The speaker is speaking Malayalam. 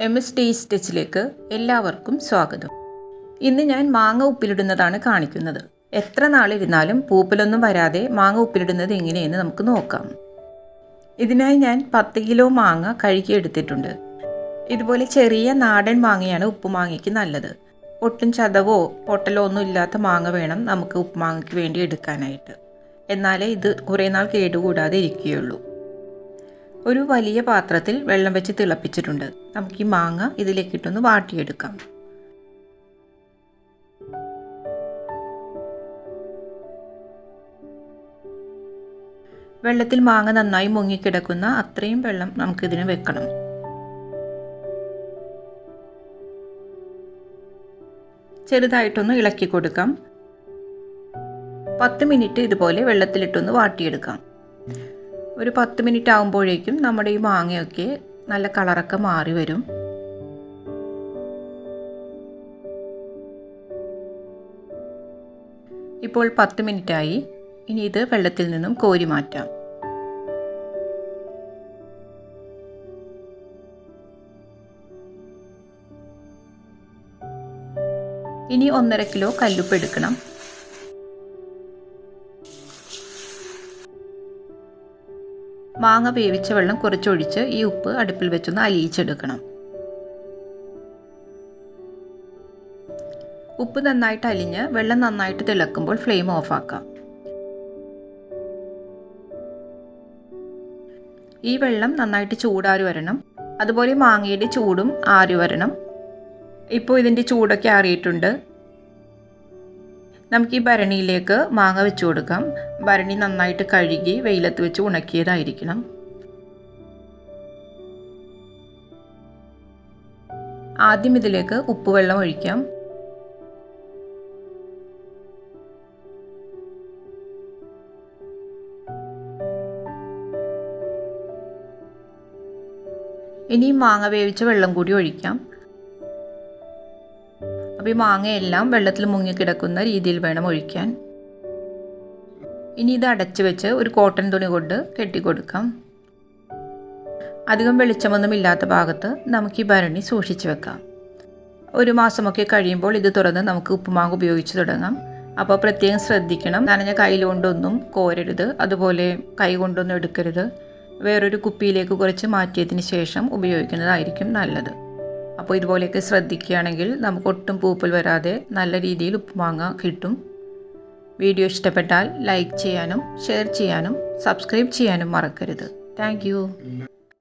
എം എസ് ടി സ്റ്റിച്ചിലേക്ക് എല്ലാവർക്കും സ്വാഗതം. ഇന്ന് ഞാൻ മാങ്ങ ഉപ്പിലിടുന്നതാണ് കാണിക്കുന്നത്. എത്ര നാളിരുന്നാലും പൂപ്പലൊന്നും വരാതെ മാങ്ങ ഉപ്പിലിടുന്നത് എങ്ങനെയെന്ന് നമുക്ക് നോക്കാം. ഇതിനായി ഞാൻ പത്ത് കിലോ മാങ്ങ കഴുകി എടുത്തിട്ടുണ്ട്. ഇതുപോലെ ചെറിയ നാടൻ മാങ്ങയാണ് ഉപ്പുമാങ്ങയ്ക്ക് നല്ലത്. ഒട്ടും ചതവോ പൊട്ടലോ ഒന്നും ഇല്ലാത്ത മാങ്ങ വേണം നമുക്ക് ഉപ്പുമാങ്ങയ്ക്ക് വേണ്ടി എടുക്കാനായിട്ട്. എന്നാലേ ഇത് കുറേ നാൾ കേടുകൂടാതെ ഇരിക്കുകയുള്ളൂ. ഒരു വലിയ പാത്രത്തിൽ വെള്ളം വെച്ച് തിളപ്പിച്ചിട്ടുണ്ട്. നമുക്ക് ഈ മാങ്ങ ഇതിലേക്കിട്ടൊന്ന് വാട്ടിയെടുക്കാം. വെള്ളത്തിൽ മാങ്ങ നന്നായി മുങ്ങിക്കിടക്കുന്ന അത്രയും വെള്ളം നമുക്കിതിന് വെക്കണം. ചെറുതായിട്ടൊന്ന് ഇളക്കി കൊടുക്കാം. പത്ത് മിനിറ്റ് ഇതുപോലെ വെള്ളത്തിലിട്ടൊന്ന് വാട്ടിയെടുക്കാം. ഒരു പത്ത് മിനിറ്റ് ആകുമ്പോഴേക്കും നമ്മുടെ ഈ മാങ്ങയൊക്കെ നല്ല കളറൊക്കെ മാറി വരും. ഇപ്പോൾ പത്ത് മിനിറ്റായി. ഇനി ഇത് വെള്ളത്തിൽ നിന്നും കോരി മാറ്റാം. ഇനി ഒന്നര കിലോ കല്ലുപ്പ് എടുക്കണം. മാങ്ങ വേവിച്ച വെള്ളം കുറച്ചൊഴിച്ച് ഈ ഉപ്പ് അടുപ്പിൽ വെച്ചൊന്ന് അലിയിച്ചെടുക്കണം. ഉപ്പ് നന്നായിട്ട് അലിഞ്ഞ് വെള്ളം നന്നായിട്ട് തിളക്കുമ്പോൾ ഫ്ലെയിം ഓഫാക്കാം. ഈ വെള്ളം നന്നായിട്ട് ചൂടാറി വരണം. അതുപോലെ മാങ്ങയുടെ ചൂടും ആറി വരണം. ഇപ്പോൾ ഇതിന്റെ ചൂടൊക്കെ ആറിയിട്ടുണ്ട്. നമുക്ക് ഈ ഭരണിയിലേക്ക് മാങ്ങ വെച്ച് കൊടുക്കാം. ഭരണി നന്നായിട്ട് കഴുകി വെയിലത്ത് വെച്ച് ഉണക്കിയതായിരിക്കണം. ആദ്യം ഇതിലേക്ക് ഉപ്പുവെള്ളം ഒഴിക്കാം. ഇനി മാങ്ങ വേവിച്ച വെള്ളം കൂടി ഒഴിക്കാം. അപ്പോൾ ഈ മാങ്ങയെല്ലാം വെള്ളത്തിൽ മുങ്ങിക്കിടക്കുന്ന രീതിയിൽ വേണം ഒഴിക്കാൻ. ഇനി ഇത് അടച്ചു വെച്ച് ഒരു കോട്ടൺ തുണി കൊണ്ട് കെട്ടിക്കൊടുക്കാം. അധികം വെളിച്ചമൊന്നും ഇല്ലാത്ത ഭാഗത്ത് നമുക്ക് ഈ ഭരണി സൂക്ഷിച്ചു വെക്കാം. ഒരു മാസമൊക്കെ കഴിയുമ്പോൾ ഇത് തുറന്ന് നമുക്ക് ഉപ്പുമാങ്ങ ഉപയോഗിച്ച് തുടങ്ങാം. അപ്പോൾ പ്രത്യേകം ശ്രദ്ധിക്കണം. നനഞ്ഞ കയ്യിൽ കൊണ്ടൊന്നും കോരരുത്. അതുപോലെ കൈ കൊണ്ടൊന്നും എടുക്കരുത്. വേറൊരു കുപ്പിയിലേക്ക് കുറച്ച് മാറ്റിയതിന് ശേഷം ഉപയോഗിക്കുന്നതായിരിക്കും നല്ലത്. അപ്പോൾ ഇതുപോലെയൊക്കെ ശ്രദ്ധിക്കുകയാണെങ്കിൽ നമുക്ക് ഒട്ടും പൂപ്പൽ വരാതെ നല്ല രീതിയിൽ ഉപ്പുമാങ്ങ കിട്ടും. വീഡിയോ ഇഷ്ടപ്പെട്ടാൽ ലൈക്ക് ചെയ്യാനും ഷെയർ ചെയ്യാനും സബ്സ്ക്രൈബ് ചെയ്യാനും മറക്കരുത്. താങ്ക്